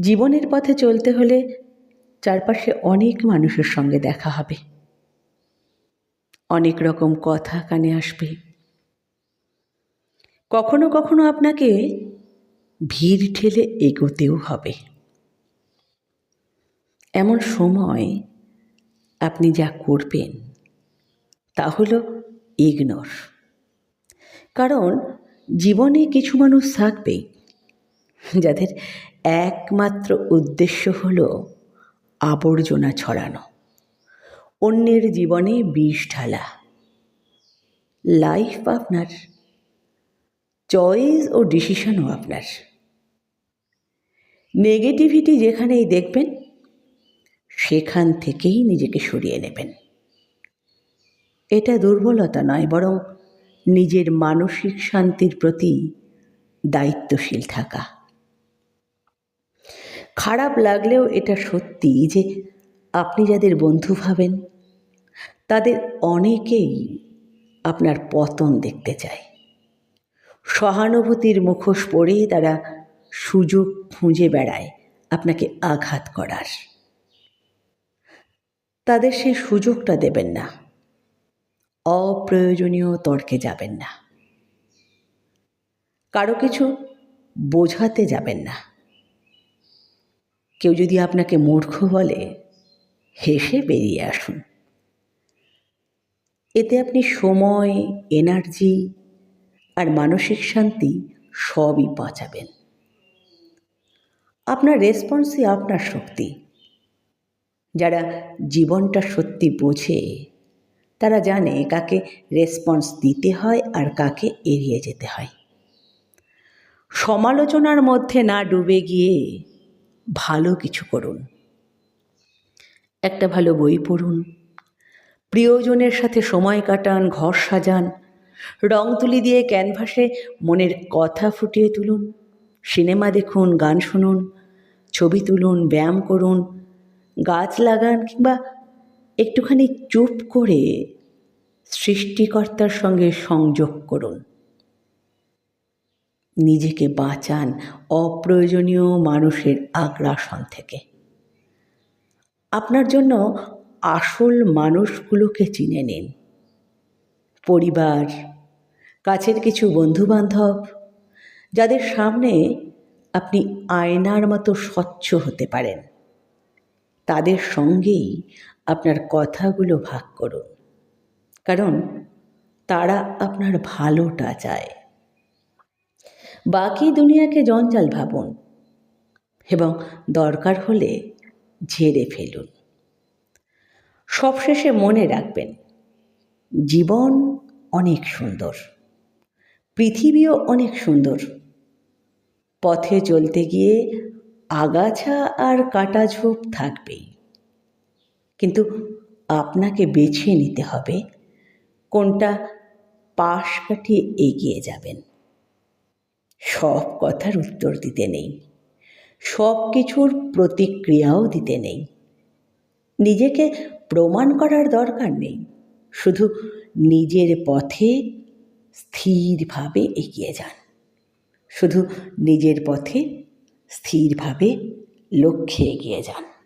জীবনের পথে চলতে হলে চারপাশে অনেক মানুষের সঙ্গে দেখা হবে। অনেক রকম কথা কানে আসবে। কখনো কখনো আপনাকে ভিড় ঠেলে এগোতেও হবে। এমন সময় আপনি যা করবেন, তা হলো ইগনোর কারণ জীবনে কিছু মানুষ থাকবেই। যাদের একমাত্র উদ্দেশ্য হলো আবর্জনা ছড়ানো। অন্যের জীবনে বিষ ঢালা। লাইফ আপনার। চয়েস ও ডিসিশনও আপনার। নেগেটিভিটি যেখানেই দেখবেন, সেখান থেকেই নিজেকে সরিয়ে নেবেন। এটা দুর্বলতা নয়, বরং নিজের মানসিক শান্তির প্রতি দায়িত্বশীল থাকা। খারাপ লাগলেও এটা সত্যি যে আপনি যাদের বন্ধু ভাবেন, তাদের অনেকেই আপনার পতন দেখতে চায়। সহানুভূতির মুখোশ পরে তারা সুযোগ খুঁজে বেড়ায় আপনাকে আঘাত করার। তাদের সেই সুযোগটা দেবেন না। অপ্রয়োজনীয় তর্কে যাবেন না। কারও কিছু বোঝাতে যাবেন না। কেউ যদি আপনাকে মূর্খ বলে, হেসে বেরিয়ে আসুন। এতে আপনি সময় এনার্জি আর মানসিক শান্তি সবই বাঁচাবেন। আপনার রেসপন্সই আপনার শক্তি। যারা জীবনটা সত্যি বোঝে, তারা জানে কাকে রেসপন্স দিতে হয় আর কাকে এড়িয়ে যেতে হয়। সমালোচনার মধ্যে না ডুবে গিয়ে ভালো কিছু করুন। একটা ভালো বই পড়ুন। প্রিয়জনের সাথে সময় কাটান, ঘর সাজান। রং তুলি দিয়ে ক্যানভাসে মনের কথা ফুটিয়ে তুলুন। সিনেমা দেখুন, গান শুনুন, ছবি তুলুন, ব্যায়াম করুন, গাছ লাগান কিংবা একটুখানি চুপ করে সৃষ্টিকর্তার সঙ্গে সংযোগ করুন। নিজেকে বাঁচান অপ্রয়োজনীয় মানুষের আগ্রাসন থেকে। আপনার জন্য আসল মানুষগুলোকে চিনে নিন। পরিবার, কাছের কিছু বন্ধুবান্ধব, যাদের সামনে আপনি আয়নার মতো স্বচ্ছ হতে পারেন। তাদের সঙ্গেই আপনার কথাগুলো ভাগ করুন। কারণ তারা আপনার ভালোটা চায়। বাকি দুনিয়াকে জঞ্জাল ভাবুন এবং দরকার হলে ঝেড়ে ফেলুন। সবশেষে মনে রাখবেন, জীবন অনেক সুন্দর, পৃথিবীও অনেক সুন্দর। পথে চলতে গিয়ে আগাছা আর কাটা ঝোপ থাকবেই। কিন্তু আপনাকে বেছে নিতে হবে কোনটা পাশ কাটিয়ে এগিয়ে যাবেন। সব কথার উত্তর দিতে নেই। সব কিছুর প্রতিক্রিয়াও দিতে নেই। নিজেকে প্রমাণ করার দরকার নেই। শুধু নিজের পথে স্থিরভাবে এগিয়ে যান। শুধু নিজের পথে স্থিরভাবে লক্ষ্যে এগিয়ে যান।